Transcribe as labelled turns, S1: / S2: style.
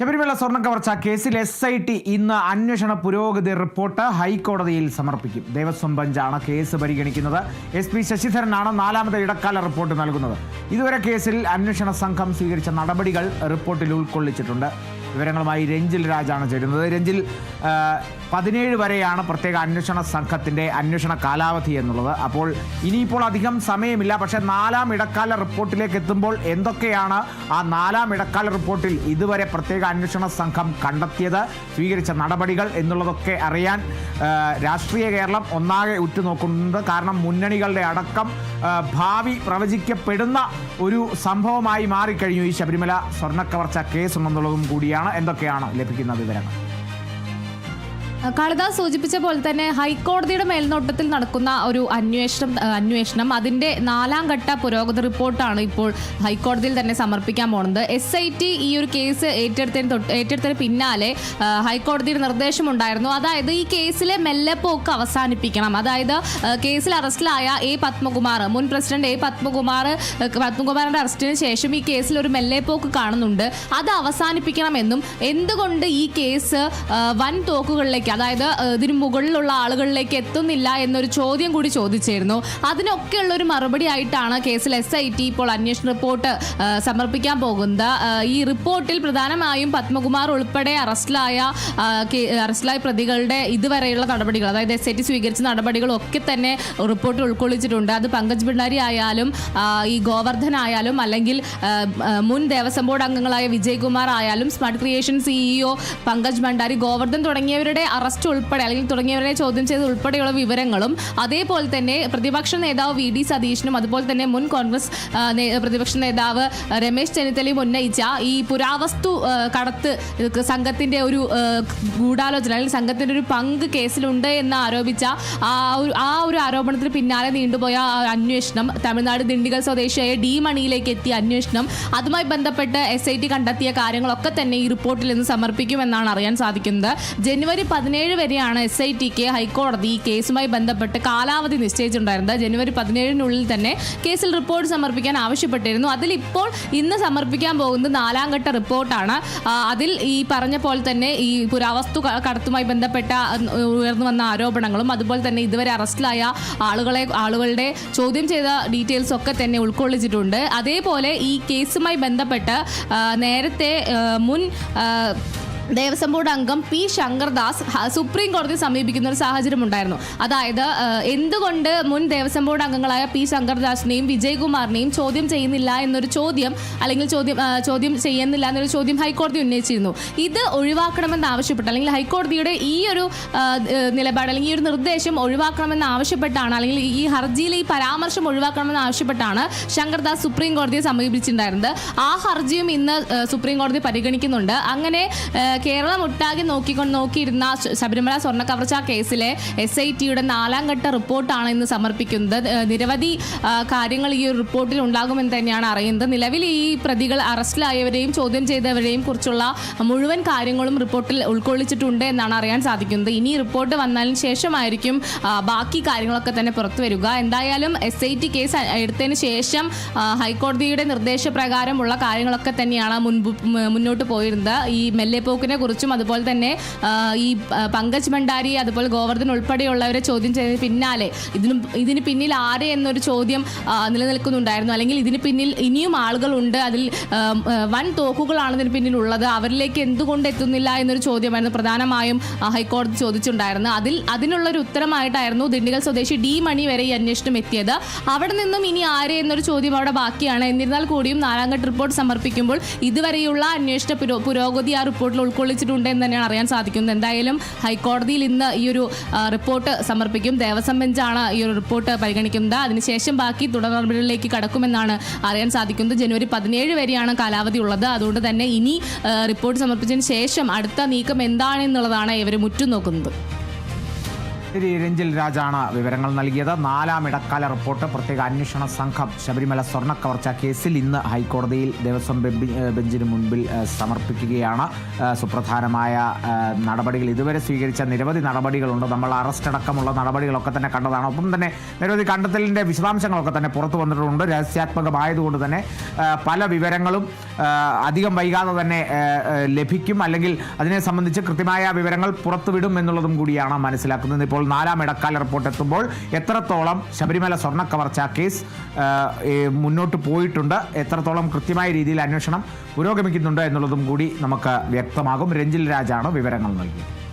S1: ശബരിമല സ്വർണ കവർച്ച കേസിൽ എസ് ഐ ടി ഇന്ന് അന്വേഷണ പുരോഗതി റിപ്പോർട്ട് ഹൈക്കോടതിയിൽ സമർപ്പിക്കും. ദേവസ്വം ബെഞ്ചാണ് കേസ് പരിഗണിക്കുന്നത്. എസ് പി ശശിധരനാണ് നാലാമത് ഇടക്കാല റിപ്പോർട്ട് നൽകുന്നത്. ഇതുവരെ കേസിൽ അന്വേഷണ സംഘം സ്വീകരിച്ച നടപടികൾ റിപ്പോർട്ടിൽ ഉൾക്കൊള്ളിച്ചിട്ടുണ്ട്. വിവരങ്ങളുമായി രഞ്ജിൽ രാജാണ് ചേരുന്നത്. രഞ്ജിൽ പതിനേഴ് വരെയാണ് പ്രത്യേക അന്വേഷണ സംഘത്തിന്റെ അന്വേഷണ കാലാവധി എന്നുള്ളത്. അപ്പോൾ ഇനിയിപ്പോൾ അധികം സമയമില്ല. പക്ഷേ നാലാം ഇടക്കാല റിപ്പോർട്ടിലേക്ക് എത്തുമ്പോൾ എന്തൊക്കെയാണ് ആ നാലാം ഇടക്കാല റിപ്പോർട്ടിൽ ഇതുവരെ പ്രത്യേക അന്വേഷണ സംഘം കണ്ടെത്തിയത് സ്വീകരിച്ച നടപടികൾ എന്നുള്ളതൊക്കെ അറിയാൻ രാഷ്ട്രീയ കേരളം ഒന്നാകെ ഉറ്റുനോക്കുന്നുണ്ട്. കാരണം മുന്നണികളുടെ അടക്കം ഭാവി പ്രവചിക്കപ്പെടുന്ന ഒരു സംഭവമായി മാറിക്കഴിഞ്ഞു. ഈ ശബരിമല സ്വർണക്കവർച്ച കേസ് എന്നുള്ളതും കൂടിയാണ്. എന്തൊക്കെയാണ് ലഭിക്കുന്ന വിവരങ്ങൾ?
S2: കാളിദാസ് സൂചിപ്പിച്ച പോലെ തന്നെ ഹൈക്കോടതിയുടെ മേൽനോട്ടത്തിൽ നടക്കുന്ന ഒരു അന്വേഷണം അന്വേഷണം അതിന്റെ നാലാം ഘട്ട പുരോഗതി റിപ്പോർട്ടാണ് ഇപ്പോൾ ഹൈക്കോടതിയിൽ തന്നെ സമർപ്പിക്കാൻ പോകുന്നത് എസ് ഐ ടി ഈ ഒരു കേസ് ഏറ്റെടുത്തതിന് തൊട്ട് ഏറ്റെടുത്തതിന് പിന്നാലെ ഹൈക്കോടതിയുടെ നിർദ്ദേശമുണ്ടായിരുന്നു. അതായത് ഈ കേസിലെ മെല്ലെപ്പോക്ക് അവസാനിപ്പിക്കണം. അതായത് കേസിൽ അറസ്റ്റിലായ എ പത്മകുമാർ മുൻ പ്രസിഡന്റ് എ പത്മകുമാർ പത്മകുമാറിന്റെ അറസ്റ്റിന് ശേഷം ഈ കേസിൽ ഒരു മെല്ലെപ്പോക്ക് കാണുന്നുണ്ട്. അത് അവസാനിപ്പിക്കണമെന്നും എന്തുകൊണ്ട് ഈ കേസ് വൻ തോക്കുകളിലേക്ക് അതായത് ഇതിന് മുകളിലുള്ള ആളുകളിലേക്ക് എത്തുന്നില്ല എന്നൊരു ചോദ്യം കൂടി ചോദിച്ചിരുന്നു. അതിനൊക്കെയുള്ള ഒരു മറുപടി ആയിട്ടാണ് കേസിൽ എസ് ഐ ടി ഇപ്പോൾ അന്വേഷണ റിപ്പോർട്ട് സമർപ്പിക്കാൻ പോകുന്നത്. ഈ റിപ്പോർട്ടിൽ പ്രധാനമായും പത്മകുമാർ ഉൾപ്പെടെ അറസ്റ്റിലായ അറസ്റ്റിലായ പ്രതികളുടെ ഇതുവരെയുള്ള നടപടികൾ അതായത് എസ് ഐ ടി സ്വീകരിച്ച നടപടികളൊക്കെ തന്നെ റിപ്പോർട്ടിൽ ഉൾക്കൊള്ളിച്ചിട്ടുണ്ട്. അത് പങ്കജ് ഭണ്ഡാരി ആയാലും ഈ ഗോവർദ്ധൻ ആയാലും അല്ലെങ്കിൽ മുൻ ദേവസ്വം ബോർഡ് അംഗങ്ങളായ വിജയ്കുമാർ ആയാലും smart creation CEO Pankaj Bhandari Govardhan തുടങ്ങിയവരുടെ അറസ്റ്റ് ഉൾപ്പെടെ അല്ലെങ്കിൽ തുടങ്ങിയവരെ ചോദ്യം ചെയ്ത് ഉൾപ്പെടെയുള്ള വിവരങ്ങളും അതേപോലെ തന്നെ പ്രതിപക്ഷ നേതാവ് വി ഡി സതീഷിനും അതുപോലെ തന്നെ മുൻ കോൺഗ്രസ് പ്രതിപക്ഷ നേതാവ് രമേശ് ചെന്നിത്തലയും ഉന്നയിച്ച ഈ പുരാവസ്തു കടത്ത് സംഘത്തിന്റെ ഒരു ഗൂഢാലോചന അല്ലെങ്കിൽ സംഘത്തിന്റെ ഒരു പങ്ക് കേസിലുണ്ട് എന്ന് ആരോപിച്ച ആ ഒരു ആ ഒരു ആരോപണത്തിന് പിന്നാലെ നീണ്ടുപോയ അന്വേഷണം തമിഴ്നാട് ദിണ്ടിഗൽ സ്വദേശിയായ ഡി മണിയിലേക്ക് എത്തിയ അന്വേഷണം അതുമായി ബന്ധപ്പെട്ട് എസ് കണ്ടെത്തിയ കാര്യങ്ങളൊക്കെ തന്നെ ഈ റിപ്പോർട്ടിൽ നിന്ന് സമർപ്പിക്കുമെന്നാണ് അറിയാൻ സാധിക്കുന്നത്. ജനുവരി പതിനേഴ് വരെയാണ് എസ് ഐ ടിക്ക് ഹൈക്കോടതി ഈ കേസുമായി ബന്ധപ്പെട്ട് കാലാവധി നിശ്ചയിച്ചിട്ടുണ്ടായിരുന്നത്. ജനുവരി പതിനേഴിനുള്ളിൽ തന്നെ കേസിൽ റിപ്പോർട്ട് സമർപ്പിക്കാൻ ആവശ്യപ്പെട്ടിരുന്നു. അതിൽ ഇപ്പോൾ ഇന്ന് സമർപ്പിക്കാൻ പോകുന്നത് നാലാം ഘട്ട റിപ്പോർട്ടാണ്. അതിൽ ഈ പറഞ്ഞ പോലെ തന്നെ ഈ പുരാവസ്തു കടത്തുമായി ബന്ധപ്പെട്ട ഉയർന്നു വന്ന ആരോപണങ്ങളും അതുപോലെ തന്നെ ഇതുവരെ അറസ്റ്റിലായ ആളുകളെ ആളുകളുടെ ചോദ്യം ചെയ്ത ഡീറ്റെയിൽസ് ഒക്കെ തന്നെ ഉൾക്കൊള്ളിച്ചിട്ടുണ്ട്. അതേപോലെ ഈ കേസുമായി ബന്ധപ്പെട്ട് നേരത്തെ മുൻ ദേവസ്വം ബോർഡ് അംഗം പി ശങ്കർദാസ് സുപ്രീം കോടതിയെ സമീപിക്കുന്ന ഒരു സാഹചര്യം ഉണ്ടായിരുന്നു. അതായത് എന്തുകൊണ്ട് മുൻ ദേവസ്വം ബോർഡ് അംഗങ്ങളായ പി ശങ്കർദാസിനെയും വിജയകുമാറിനെയും ചോദ്യം ചെയ്യുന്നില്ല എന്നൊരു ചോദ്യം അല്ലെങ്കിൽ ചോദ്യം ചോദ്യം ചെയ്യുന്നില്ല എന്നൊരു ചോദ്യം ഹൈക്കോടതി ഉന്നയിച്ചിരുന്നു. ഇത് ഒഴിവാക്കണമെന്ന് ആവശ്യപ്പെട്ട് അല്ലെങ്കിൽ ഹൈക്കോടതിയുടെ ഈ ഒരു നിലപാട് അല്ലെങ്കിൽ ഈ ഒരു നിർദ്ദേശം ഒഴിവാക്കണമെന്ന് ആവശ്യപ്പെട്ടാണ് അല്ലെങ്കിൽ ഈ ഹർജിയിൽ ഈ പരാമർശം ഒഴിവാക്കണമെന്ന് ആവശ്യപ്പെട്ടാണ് ശങ്കർദാസ് സുപ്രീം കോടതിയെ സമീപിച്ചിട്ടുണ്ടായിരുന്നത്. ആ ഹർജിയും ഇന്ന് സുപ്രീം കോടതി പരിഗണിക്കുന്നുണ്ട്. അങ്ങനെ കേരളം ഒട്ടാകെ നോക്കിക്കൊണ്ട് നോക്കിയിരുന്ന ശബരിമല സ്വർണ കവർച്ച കേസിലെ എസ് ഐ ടിയുടെ നാലാം ഘട്ട റിപ്പോർട്ടാണ് ഇന്ന് സമർപ്പിക്കുന്നത്. നിരവധി കാര്യങ്ങൾ ഈ റിപ്പോർട്ടിൽ ഉണ്ടാകുമെന്ന് തന്നെയാണ് അറിയുന്നത്. നിലവിൽ ഈ പ്രതികൾ അറസ്റ്റിലായവരെയും ചോദ്യം ചെയ്തവരെയും കുറിച്ചുള്ള മുഴുവൻ കാര്യങ്ങളും റിപ്പോർട്ടിൽ ഉൾക്കൊള്ളിച്ചിട്ടുണ്ട് എന്നാണ് അറിയാൻ സാധിക്കുന്നത്. ഇനി റിപ്പോർട്ട് വന്നതിന് ശേഷമായിരിക്കും ബാക്കി കാര്യങ്ങളൊക്കെ തന്നെ പുറത്തു വരിക. എന്തായാലും എസ് ഐ ടി കേസ് എടുത്തതിന് ശേഷം ഹൈക്കോടതിയുടെ നിർദ്ദേശപ്രകാരമുള്ള കാര്യങ്ങളൊക്കെ തന്നെയാണ് മുൻപ് മുന്നോട്ട് പോയിരുന്നത്. ഈ മെല്ലെപ്പോക്കിനെ കുറിച്ചും അതുപോലെ തന്നെ ഈ പങ്കജ് ഭണ്ഡാരി അതുപോലെ ഗോവർദ്ധൻ ഉൾപ്പെടെയുള്ളവരെ ചോദ്യം ചെയ്തതിന് പിന്നാലെ ഇതിന് ഇതിന് പിന്നിൽ ആരെ എന്നൊരു ചോദ്യം നിലനിൽക്കുന്നുണ്ടായിരുന്നു. അല്ലെങ്കിൽ ഇതിന് പിന്നിൽ ഇനിയും ആളുകളുണ്ട് അതിൽ വൻ തോക്കുകളാണ് ഇതിന് പിന്നിൽ ഉള്ളത് അവരിലേക്ക് എന്തുകൊണ്ട് എത്തുന്നില്ല എന്നൊരു ചോദ്യമായിരുന്നു. പ്രധാനമായും ഹൈക്കോടതി ചോദിച്ചിട്ടുണ്ടായിരുന്നു. അതിൽ അതിനുള്ളൊരു ഉത്തരമായിട്ടായിരുന്നു ദിണ്ടിഗൽ സ്വദേശി ഡി മണി വരെ ഈ അന്വേഷണം എത്തിയത്. അവിടെ നിന്നും ഇനി ആരെ എന്നൊരു ചോദ്യം അവിടെ ബാക്കിയാണ്. എന്നിരുന്നാൽ കൂടിയും നാലാംഘട്ട റിപ്പോർട്ട് സമർപ്പിക്കുമ്പോൾ ഇതുവരെയുള്ള അന്വേഷണ പുരോ- പുരോഗതി ആ റിപ്പോർട്ടിൽ ഉൾക്കൊള്ളിച്ചിട്ടുണ്ട് എന്ന് തന്നെയാണ് അറിയാൻ സാധിക്കുന്നത്. എന്തായാലും ഹൈക്കോടതിയിൽ ഇന്ന് ഈ ഒരു റിപ്പോർട്ട് സമർപ്പിക്കും. ദേവസ്വം ബെഞ്ചാണ് ഈ ഒരു റിപ്പോർട്ട് പരിഗണിക്കുന്നത്. അതിനുശേഷം ബാക്കി തുടർ നടപടികളിലേക്ക് കടക്കുമെന്നാണ് അറിയാൻ സാധിക്കുന്നത്. ജനുവരി പതിനേഴ് വരെയാണ് കാലാവധി ഉള്ളത്. അതുകൊണ്ട് തന്നെ ഇനി റിപ്പോർട്ട് സമർപ്പിച്ചതിന് ശേഷം അടുത്ത നീക്കം എന്താണെന്നുള്ളതാണ് ഇവർ മുറ്റുനോക്കുന്നത്.
S1: ശരി രഞ്ജിൽ രാജാണ് വിവരങ്ങൾ നൽകിയത്. നാലാം ഇടക്കാല റിപ്പോർട്ട് പ്രത്യേക അന്വേഷണ സംഘം ശബരിമല സ്വർണ കവർച്ച കേസിൽ ഇന്ന് ഹൈക്കോടതിയിൽ ദേവസ്വം ബെഞ്ചിന് മുൻപിൽ സമർപ്പിക്കുകയാണ്. സുപ്രധാനമായ നടപടികൾ ഇതുവരെ സ്വീകരിച്ച നിരവധി നടപടികളുണ്ട്. നമ്മൾ അറസ്റ്റ് അടക്കമുള്ള നടപടികളൊക്കെ തന്നെ കണ്ടതാണ്. ഒപ്പം തന്നെ നിരവധി കണ്ടെത്തലിന്റെ വിശദാംശങ്ങളൊക്കെ തന്നെ പുറത്തു വന്നിട്ടുണ്ട്. രഹസ്യാത്മകമായതുകൊണ്ട് തന്നെ പല വിവരങ്ങളും അധികം വൈകാതെ തന്നെ ലഭിക്കും. അല്ലെങ്കിൽ അതിനെ സംബന്ധിച്ച് കൃത്യമായ വിവരങ്ങൾ പുറത്തുവിടും എന്നുള്ളതും കൂടിയാണ് മനസ്സിലാക്കുന്നത്. ഇപ്പോൾ നാലാം ഇടക്കാല റിപ്പോർട്ട് എത്തുമ്പോൾ എത്രത്തോളം ശബരിമല സ്വർണ കവർച്ച കേസ് മുന്നോട്ട് പോയിട്ടുണ്ട് എത്രത്തോളം കൃത്യമായ രീതിയിൽ അന്വേഷണം പുരോഗമിക്കുന്നുണ്ട് എന്നുള്ളതും കൂടി നമുക്ക് വ്യക്തമാകും. രഞ്ജിൽ രാജാണ് വിവരങ്ങൾ നൽകിയത്.